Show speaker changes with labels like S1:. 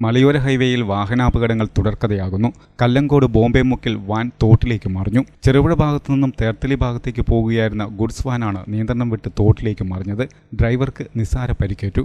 S1: മലയോര ഹൈവേയിൽ വാഹനാപകടങ്ങൾ തുടർക്കഥയാകുന്നു. കല്ലങ്കോട് ബോംബെ മുക്കിൽ വാൻ തോട്ടിലേക്ക് മറിഞ്ഞു. ചെറുപുഴ ഭാഗത്തു നിന്നും തേർത്തലി ഭാഗത്തേക്ക് പോകുകയായിരുന്ന ഗുഡ്സ് വാനാണ് നിയന്ത്രണം വിട്ട് തോട്ടിലേക്ക് മറിഞ്ഞത്. ഡ്രൈവർക്ക് നിസ്സാര പരിക്കേറ്റു.